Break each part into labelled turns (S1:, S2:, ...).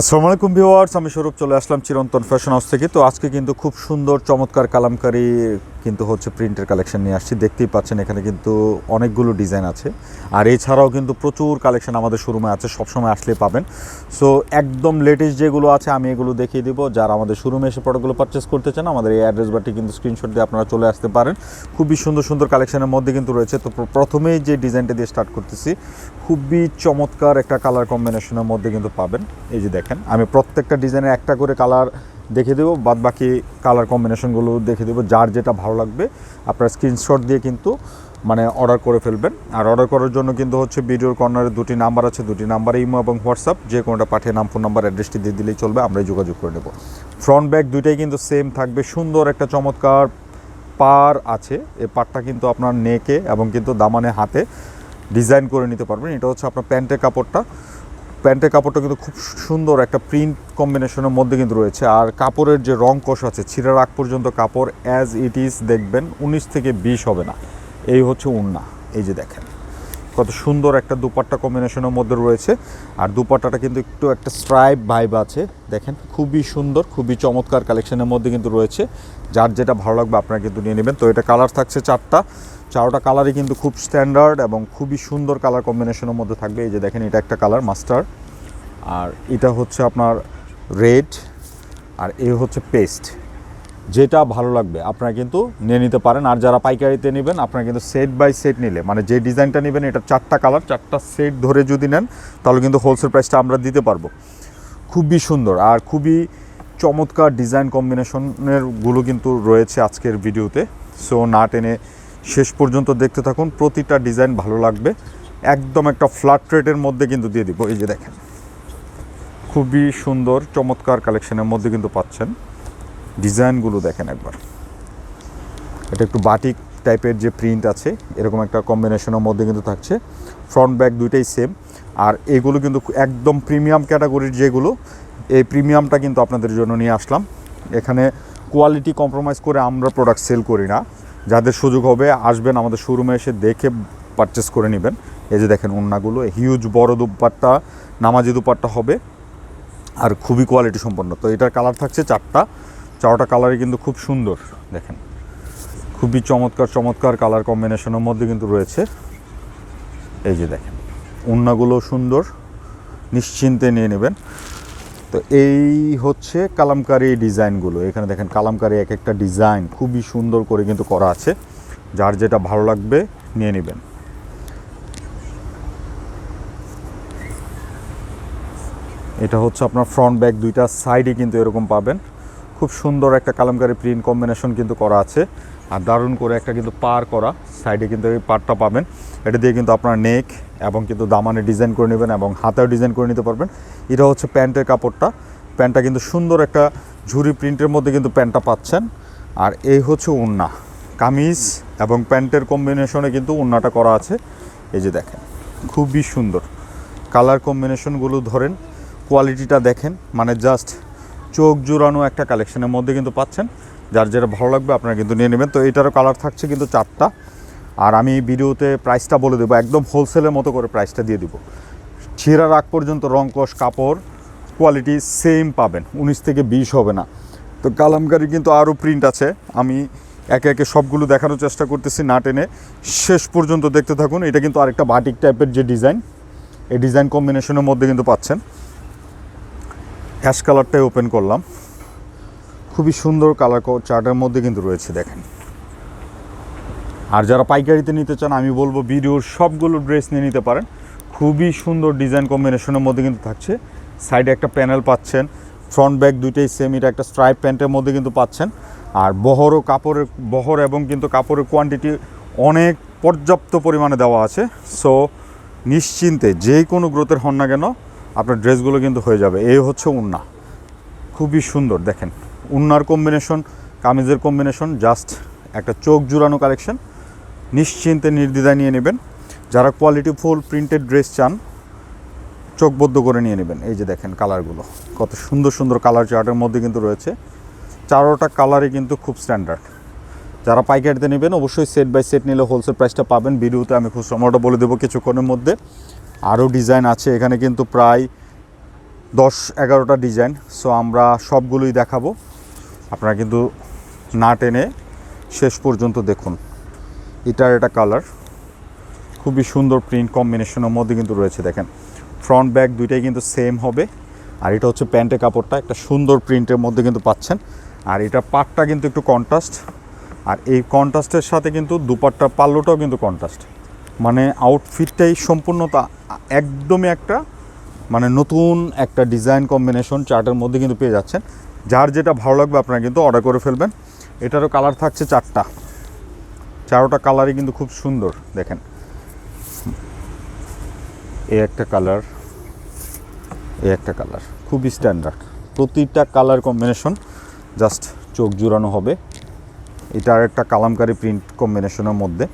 S1: আসসালামু আলাইকুম ভিউয়ার্স, আমি স্বরূপ চলে আসলাম চিরন্তন ফ্যাশন হাউস থেকে। তো আজকে কিন্তু খুব সুন্দর, চমৎকার, কালামকারি কিন্তু হচ্ছে প্রিন্টের কালেকশন নিয়ে আসছি। দেখতেই পাচ্ছেন এখানে কিন্তু অনেকগুলো ডিজাইন আছে। আর এছাড়াও কিন্তু প্রচুর কালেকশন আমাদের শোরুমে আছে, সবসময় আসলে পাবেন। সো একদম লেটেস্ট যেগুলো আছে, আমি এগুলো দেখিয়ে দিব। যারা আমাদের শোরুমে এসে প্রোডাক্টগুলো পারচেস করতে চান, আমাদের এই অ্যাড্রেস বাটি কিন্তু স্ক্রিনশট দিয়ে আপনারা চলে আসতে পারেন। খুবই সুন্দর সুন্দর কালেকশনের মধ্যে কিন্তু রয়েছে। তো প্রথমেই যে ডিজাইনটা দিয়ে স্টার্ট করতেছি, খুবই চমৎকার একটা কালার কম্বিনেশনের মধ্যে কিন্তু পাবেন। এই যে দেখেন, আমি প্রত্যেকটা ডিজাইনের একটা করে কালার দেখে দেবো বাদ বাকি কালার কম্বিনেশনগুলো দেখে দেবো, যার যেটা ভালো লাগবে। আপনার স্ক্রিনশট দিয়ে কিন্তু মানে অর্ডার করে ফেলবেন। আর অর্ডার করার জন্য কিন্তু হচ্ছে ভিডিওর কর্নারে দুটি নাম্বার আছে, দুটি নাম্বারে ইমো এবং হোয়াটসঅ্যাপ। যে কোনোটা পাঠিয়ে নাম ফোন নাম্বার অ্যাড্রেসটি দিয়ে দিলেই চলবে, আমরাই যোগাযোগ করে নেব। ফ্রন্ট ব্যাক দুইটাই কিন্তু সেম থাকবে, সুন্দর একটা চমৎকার পার আছে। এই পারটা কিন্তু আপনার নেকে এবং কিন্তু দামানে হাতে ডিজাইন করে নিতে পারবেন। এটা হচ্ছে আপনার প্যান্টের কাপড়টা। প্যান্টের কাপড়টা কিন্তু খুব সুন্দর একটা প্রিন্ট কম্বিনেশনের মধ্যে কিন্তু রয়েছে। আর কাপড়ের যে রং কষ আছে, ছিঁড়ার আগ পর্যন্ত কাপড় অ্যাজ ইট ইজ দেখবেন উনিশ থেকে বিশ হবে না। এই হচ্ছে উন্না, এই যে দেখেন। কত সুন্দর একটা দুপাট্টা কম্বিনেশনের মধ্যে রয়েছে। আর দুপাট্টাটা কিন্তু একটু একটা স্ট্রাইপ ভাইব আছে। দেখেন, খুবই সুন্দর, খুবই চমৎকার কালেকশনের মধ্যে কিন্তু রয়েছে। যার যেটা ভালো লাগবে আপনারা কিন্তু নিয়ে নেবেন। তো এটা কালার থাকছে চারটা। চারোটা কালারই কিন্তু খুব স্ট্যান্ডার্ড এবং খুবই সুন্দর কালার কম্বিনেশনের মধ্যে থাকবে। এই যে দেখেন, এটা একটা কালার মাস্টার আর এটা হচ্ছে আপনার রেড আর এ হচ্ছে পেস্ট। যেটা ভালো লাগবে, আপনারা কিন্তু নিয়ে নিতে পারেন। আর যারা পাইকারিতে নেবেন, আপনারা কিন্তু সেট বাই সেট নিলে মানে যে ডিজাইনটা নেবেন, এটা চারটা কালার চারটা সেট ধরে যদি নেন, তাহলে কিন্তু হোলসেল প্রাইসটা আমরা দিতে পারব। খুবই সুন্দর আর খুবই চমৎকার ডিজাইন কম্বিনেশনেরগুলো কিন্তু রয়েছে আজকের ভিডিওতে। সো না টেনে শেষ পর্যন্ত দেখতে থাকুন, প্রতিটা ডিজাইন ভালো লাগবে। একদম একটা ফ্ল্যাট রেটের মধ্যে কিন্তু দিয়ে দিব। এই যে দেখেন। খুবই সুন্দর, চমৎকার কালেকশনের মধ্যে কিন্তু পাচ্ছেন। ডিজাইনগুলো দেখেন একবার। এটা একটু বাটিক টাইপের যে প্রিন্ট আছে, এরকম একটা কম্বিনেশনের মধ্যে কিন্তু থাকছে। ফ্রন্ট ব্যাক দুইটাই সেম। আর এগুলো কিন্তু একদম প্রিমিয়াম ক্যাটাগরির যেগুলো, এই প্রিমিয়ামটা কিন্তু আপনাদের জন্য নিয়ে আসলাম। এখানে কোয়ালিটি কম্প্রোমাইজ করে আমরা প্রোডাক্ট সেল করি না। যাদের সুযোগ হবে, আসবেন আমাদের শোরুমে এসে দেখে পারচেস করে নেবেন। এই যে দেখেন ওন্নাগুলো হিউজ বড় দুপাট্টা, নামাজি দুপাট্টা হবে। আর খুবই কোয়ালিটি সম্পন্ন। তো এটার কালার থাকছে চারটা। চারটা কালারই কিন্তু খুব সুন্দর, দেখেন। খুবই চমৎকার চমৎকার কালার কম্বিনেশনের মধ্যে কিন্তু রয়েছে। এই যে দেখেন উন্নাগুলো সুন্দর, নিশ্চিন্তে নিয়ে নেবেন। তো এই হচ্ছে কালামকারি ডিজাইনগুলো। এখানে দেখেন কালামকারি এক একটা ডিজাইন খুবই সুন্দর করে কিন্তু করা আছে। যার যেটা ভালো লাগবে, নিয়ে নেবেন। এটা হচ্ছে আপনার ফ্রন্ট ব্যাক দুইটা সাইডে কিন্তু এরকম পাবেন। খুব সুন্দর একটা কালামকারি প্রিন্ট কম্বিনেশন কিন্তু করা আছে। আর দারুণ করে একটা কিন্তু পার করা সাইডে কিন্তু এই পারটা পাবেন। এটা দিয়ে কিন্তু আপনার নেক এবং কিন্তু দামানে ডিজাইন করে নেবেন এবং হাতেও ডিজাইন করে নিতে পারবেন। এটা হচ্ছে প্যান্টের কাপড়টা। প্যান্টটা কিন্তু সুন্দর একটা ঝুরি প্রিন্টের মধ্যে কিন্তু প্যান্টটা পাচ্ছেন। আর এই হচ্ছে উন্না। কামিজ এবং প্যান্টের কম্বিনেশনে কিন্তু উন্নাটা করা আছে। এই যে দেখেন, খুবই সুন্দর। কালার কম্বিনেশনগুলো ধরেন কোয়ালিটিটা দেখেন মানে জাস্ট চোখ জোড়ানো একটা কালেকশনের মধ্যে কিন্তু পাচ্ছেন। যার যেটা ভালো লাগবে আপনারা কিন্তু নিয়ে নেবেন। তো এটারও কালার থাকছে কিন্তু চারটা। আর আমি ভিডিওতে প্রাইসটা বলে দেবো, একদম হোলসেলের মতো করে প্রাইসটা দিয়ে দিব। ছিঁড়ার আগ পর্যন্ত রংকশ কাপড় কোয়ালিটি সেম পাবেন, উনিশ থেকে বিশ হবে না। তো কালামকারি কিন্তু আরও প্রিন্ট আছে। আমি একে একে সবগুলো দেখানোর চেষ্টা করতেছি না টেনে। শেষ পর্যন্ত দেখতে থাকুন, এটা কিন্তু আরেকটা বাটিক টাইপের যে ডিজাইন এই ডিজাইন কম্বিনেশনের মধ্যে কিন্তু পাচ্ছেন। অ্যাশ কালারটাই ওপেন করলাম। খুবই সুন্দর কালার চার্টের মধ্যে কিন্তু রয়েছে, দেখেন। আর যারা পাইকারিতে নিতে চান, আমি বলব ভিডিওর সবগুলো ড্রেস নিয়ে নিতে পারেন। খুবই সুন্দর ডিজাইন কম্বিনেশনের মধ্যে কিন্তু থাকছে। সাইডে একটা প্যানেল পাচ্ছেন ফ্রন্ট ব্যাক দুইটাই সেম এটা একটা স্ট্রাইপ প্যান্টের মধ্যে কিন্তু পাচ্ছেন। আর বহরও কাপড়ের, বহর এবং কিন্তু কাপড়ের কোয়ান্টিটি অনেক পর্যাপ্ত পরিমাণে দেওয়া আছে। সো নিশ্চিন্তে যে কোনো গ্রোথের হন না কেন আপনার ড্রেসগুলো কিন্তু হয়ে যাবে। এই হচ্ছে উন্না। খুবই সুন্দর, দেখেন। উন্নার কম্বিনেশন কামিজের কম্বিনেশন জাস্ট একটা চোখ জুড়ানো কালেকশন নিশ্চিন্তে নির্দ্বিধায় নিয়ে নেবেন। যারা কোয়ালিটি ফুল প্রিন্টেড ড্রেস চান, চোখবদ্ধ করে নিয়ে নেবেন। এই যে দেখেন কালারগুলো কত সুন্দর সুন্দর কালার চার্টের মধ্যে কিন্তু রয়েছে। চারোটা কালারই কিন্তু খুব স্ট্যান্ডার্ড যারা পাইকারিতে নেবেন, অবশ্যই সেট বাই সেট নিলে হোলসেল প্রাইসটা পাবেন। ভিডিওতে আমি খুচরা মোটা বলে দেবো কিছুক্ষণের মধ্যে। আরও ডিজাইন আছে, এখানে কিন্তু প্রায় দশ এগারোটা ডিজাইন। সো আমরা সবগুলোই দেখাবো। আপনারা কিন্তু না টেনে শেষ পর্যন্ত দেখুন। এটার একটা কালার। খুবই সুন্দর প্রিন্ট কম্বিনেশনের মধ্যে কিন্তু রয়েছে, দেখেন। ফ্রন্ট, ব্যাক দুইটাই কিন্তু সেম হবে। আর এটা হচ্ছে প্যান্টের কাপড়টা, একটা সুন্দর প্রিন্টের মধ্যে কিন্তু পাচ্ছেন। আর এটা পাটটা কিন্তু একটু কন্ট্রাস্ট আর এই কন্ট্রাস্টের সাথে কিন্তু দুপাট্টা পাল্লোটাও কিন্তু কন্ট্রাস্ট মানে আউটফিটটাই সম্পূর্ণতা একদমই একটা মানে নতুন একটা ডিজাইন কম্বিনেশন চার্টের মধ্যে কিন্তু পেয়ে যাচ্ছেন। যার যেটা ভালো লাগবে আপনারা কিন্তু অর্ডার করে ফেলবেন। এটারও কালার থাকছে চারটা। চারোটা কালারই কিন্তু খুব সুন্দর, দেখেন। এ একটা কালার এই একটা কালার খুবই স্ট্যান্ডার্ড প্রতিটা কালার কম্বিনেশন জাস্ট চোখ জুড়ানো হবে। এটার একটা কালামকারি প্রিন্ট কম্বিনেশনের মধ্যে।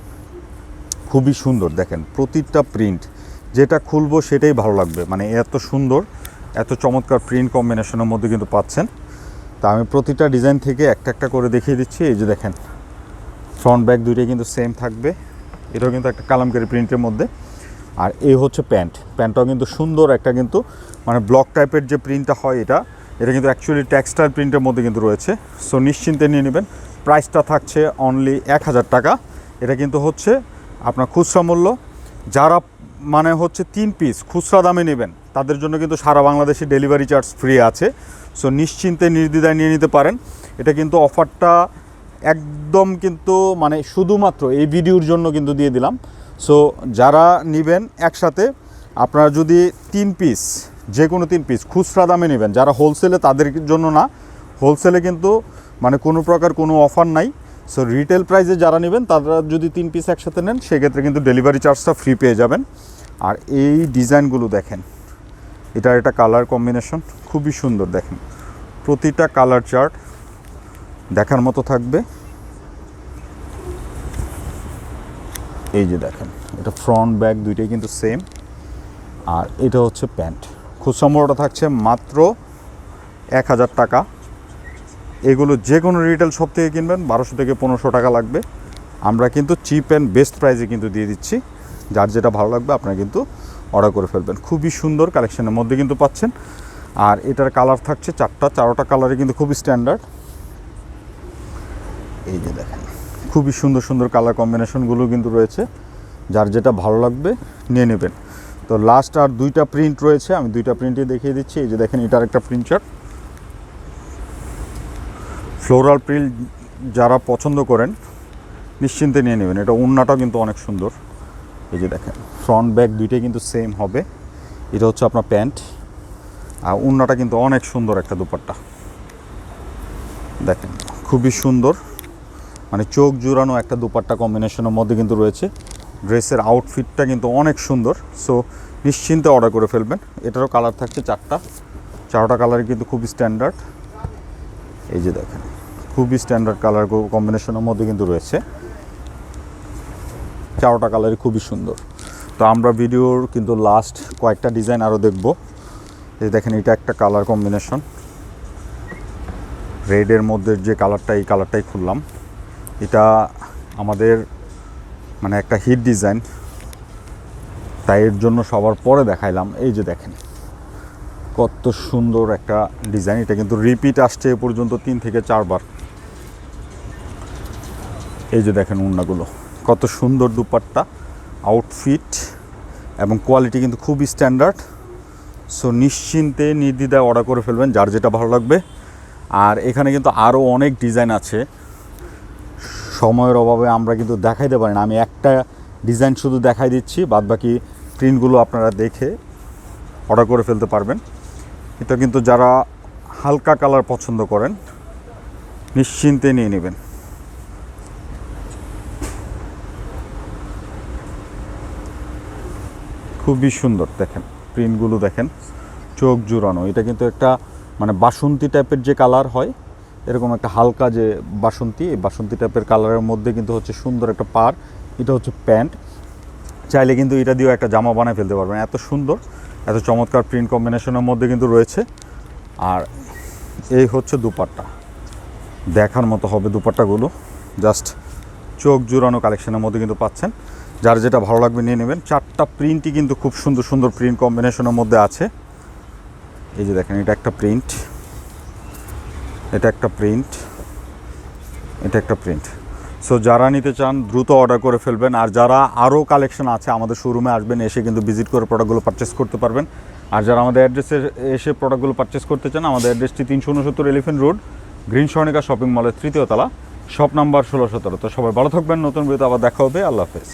S1: খুবই সুন্দর, দেখেন প্রতিটা প্রিন্ট যেটা খুলবো সেটাই ভালো লাগবে। মানে এত সুন্দর, এত চমৎকার প্রিন্ট কম্বিনেশনের মধ্যে কিন্তু পাচ্ছেন। তা আমি প্রতিটা ডিজাইন থেকে একটা একটা করে দেখিয়ে দিচ্ছি, এই যে দেখেন ফ্রন্ট ব্যাক দুইটাই কিন্তু সেম থাকবে। এটাও কিন্তু একটা কালামকারি প্রিন্টের মধ্যে। আর এই হচ্ছে প্যান্ট প্যান্টটাও কিন্তু সুন্দর একটা কিন্তু মানে ব্লক টাইপের যে প্রিন্টটা হয় এটা এটা কিন্তু অ্যাকচুয়ালি টেক্সটাইল প্রিন্টের মধ্যে কিন্তু রয়েছে। সো নিশ্চিন্তে নিয়ে নেবেন। প্রাইসটা থাকছে অনলি এক হাজার টাকা। এটা কিন্তু হচ্ছে আপনার খুচরা মূল্য, যারা মানে হচ্ছে তিন পিস খুচরা দামে নেবেন, তাদের জন্য কিন্তু সারা বাংলাদেশে ডেলিভারি চার্জ ফ্রি আছে। সো নিশ্চিন্তে নির্দ্বিধায় নিয়ে নিতে পারেন। এটা কিন্তু অফারটা একদম কিন্তু মানে শুধুমাত্র এই ভিডিওর জন্য কিন্তু দিয়ে দিলাম। সো যারা নেবেন একসাথে, আপনারা যদি তিন পিস যে কোনো তিন পিস খুচরা দামে নেবেন, যারা হোলসেলে তাদের জন্য না হোলসেলে কিন্তু মানে কোনো প্রকার কোনো অফার নাই। সো রিটেল প্রাইসে যারা নেবেন, তারা যদি তিন পিস একসাথে নেন, সেক্ষেত্রে কিন্তু ডেলিভারি চার্জটা ফ্রি পেয়ে যাবেন। আর এই ডিজাইনগুলো দেখেন এটার একটা কালার কম্বিনেশন খুবই সুন্দর দেখেন। প্রতিটা কালার চার্ট দেখার মতো থাকবে। এই যে দেখেন, এটা ফ্রন্ট ব্যাক দুইটাই কিন্তু সেম আর এটা হচ্ছে প্যান্ট খুচরা মূল্যটা থাকছে মাত্র এক হাজার টাকা। এগুলো যে কোনো রিটেল শপ থেকে কিনবেন, বারোশো থেকে পনেরোশো টাকা লাগবে। আমরা কিন্তু চিপ অ্যান্ড বেস্ট প্রাইসে কিন্তু দিয়ে দিচ্ছি। যার যেটা ভালো লাগবে, আপনারা কিন্তু অর্ডার করে ফেলবেন। খুবই সুন্দর কালেকশনের মধ্যে কিন্তু পাচ্ছেন। আর এটার কালার থাকছে চারটা, চারোটা কালারে কিন্তু খুবই স্ট্যান্ডার্ড এই যে দেখেন, খুবই সুন্দর সুন্দর কালার কম্বিনেশনগুলো কিন্তু রয়েছে। যার যেটা ভালো লাগবে, নিয়ে নেবেন। তো লাস্ট আর দুইটা প্রিন্ট রয়েছে, আমি দুইটা প্রিন্টই দেখিয়ে দিচ্ছি। এই যে দেখেন, এটার একটা প্রিন্ট ফ্লোরাল প্রিন্ট যারা পছন্দ করেন, নিশ্চিন্তে নিয়ে নেবেন। এটা ওড়নাটাও কিন্তু অনেক সুন্দর। এই যে দেখেন ফ্রন্ট ব্যাক দুইটাই কিন্তু সেম হবে। এটা হচ্ছে আপনার প্যান্ট। আর ওড়নাটা কিন্তু অনেক সুন্দর একটা দুপাট্টা। দেখেন, খুবই সুন্দর। মানে চোখ জুড়ানো একটা দুপাট্টা কম্বিনেশনের মধ্যে কিন্তু রয়েছে। ড্রেসের আউটফিটটা কিন্তু অনেক সুন্দর। সো নিশ্চিন্তে অর্ডার করে ফেলবেন। এটারও কালার থাকছে চারটা। চারটা কালারই কিন্তু খুবই স্ট্যান্ডার্ড এই যে দেখেন খুবই স্ট্যান্ডার্ড কালার কম্বিনেশনের মধ্যে কিন্তু রয়েছে। চারোটা কালারই খুবই সুন্দর। তো আমরা ভিডিওর কিন্তু লাস্ট কয়েকটা ডিজাইন আরও দেখব। এই দেখেন, এটা একটা কালার কম্বিনেশন রেডের মধ্যে যে কালারটা এই কালারটাই খুললাম। এটা আমাদের মানে একটা হিট ডিজাইন তাই এর জন্য সবার পরে দেখাইলাম। এই যে দেখেন, কত সুন্দর একটা ডিজাইন এটা কিন্তু রিপিট আসছে এ পর্যন্ত তিন থেকে চারবার। এই যে দেখেন উন্নাগুলো, কত সুন্দর দুপাট্টা আউটফিট এবং কোয়ালিটি কিন্তু খুবই স্ট্যান্ডার্ড সো নিশ্চিন্তে নির্দ্বিধায় অর্ডার করে ফেলবেন যার যেটা ভালো লাগবে। আর এখানে কিন্তু আরও অনেক ডিজাইন আছে। সময়ের অভাবে আমরা কিন্তু দেখাইতে পারি না। আমি একটা ডিজাইন শুধু দেখাই দিচ্ছি বাদ বাকি প্রিন্টগুলো আপনারা দেখে অর্ডার করে ফেলতে পারবেন। এটা কিন্তু যারা হালকা কালার পছন্দ করেন, নিশ্চিন্তে নিয়ে নেবেন। খুবই সুন্দর, দেখেন প্রিন্টগুলো দেখেন, চোখ জুড়ানো। এটা কিন্তু একটা মানে বাসন্তী টাইপের যে কালার হয়, এরকম একটা হালকা যে বাসন্তী, এই বাসন্তী টাইপের কালারের মধ্যে কিন্তু হচ্ছে সুন্দর একটা পার এটা হচ্ছে প্যান্ট। চাইলে কিন্তু এটা দিয়েও একটা জামা বানায় ফেলতে পারবেন। এত সুন্দর, এত চমৎকার প্রিন্ট কম্বিনেশনের মধ্যে কিন্তু রয়েছে। আর এই হচ্ছে দুপাট্টা। দেখার মতো হবে দুপাট্টাগুলো। জাস্ট চোখ জুড়ানো কালেকশনের মধ্যে কিন্তু পাচ্ছেন। যার যেটা ভালো লাগবে নিয়ে নেবেন। চারটা প্রিন্টই কিন্তু খুব সুন্দর সুন্দর প্রিন্ট কম্বিনেশনের মধ্যে আছে। এই যে দেখেন, এটা একটা প্রিন্ট এটা একটা প্রিন্ট এটা একটা প্রিন্ট সো যারা নিতে চান, দ্রুত অর্ডার করে ফেলবেন। আর যারা আরও কালেকশন আছে, আমাদের শোরুমে আসবেন, এসে কিন্তু ভিজিট করে প্রোডাক্টগুলো পারচেস করতে পারবেন। আর যারা আমাদের অ্যাড্রেসে এসে প্রোডাক্টগুলো পারচেস করতে চান, আমাদের অ্যাড্রেসটি তিনশো উনসত্তর elephant road green Swarnika shopping মলের তৃতীয় তলা শপ নাম্বার ষোলো সতেরো। তো সবাই ভালো থাকবেন, নতুন ভিডিওতে আবার দেখা হবে। আল্লাহ হাফেজ।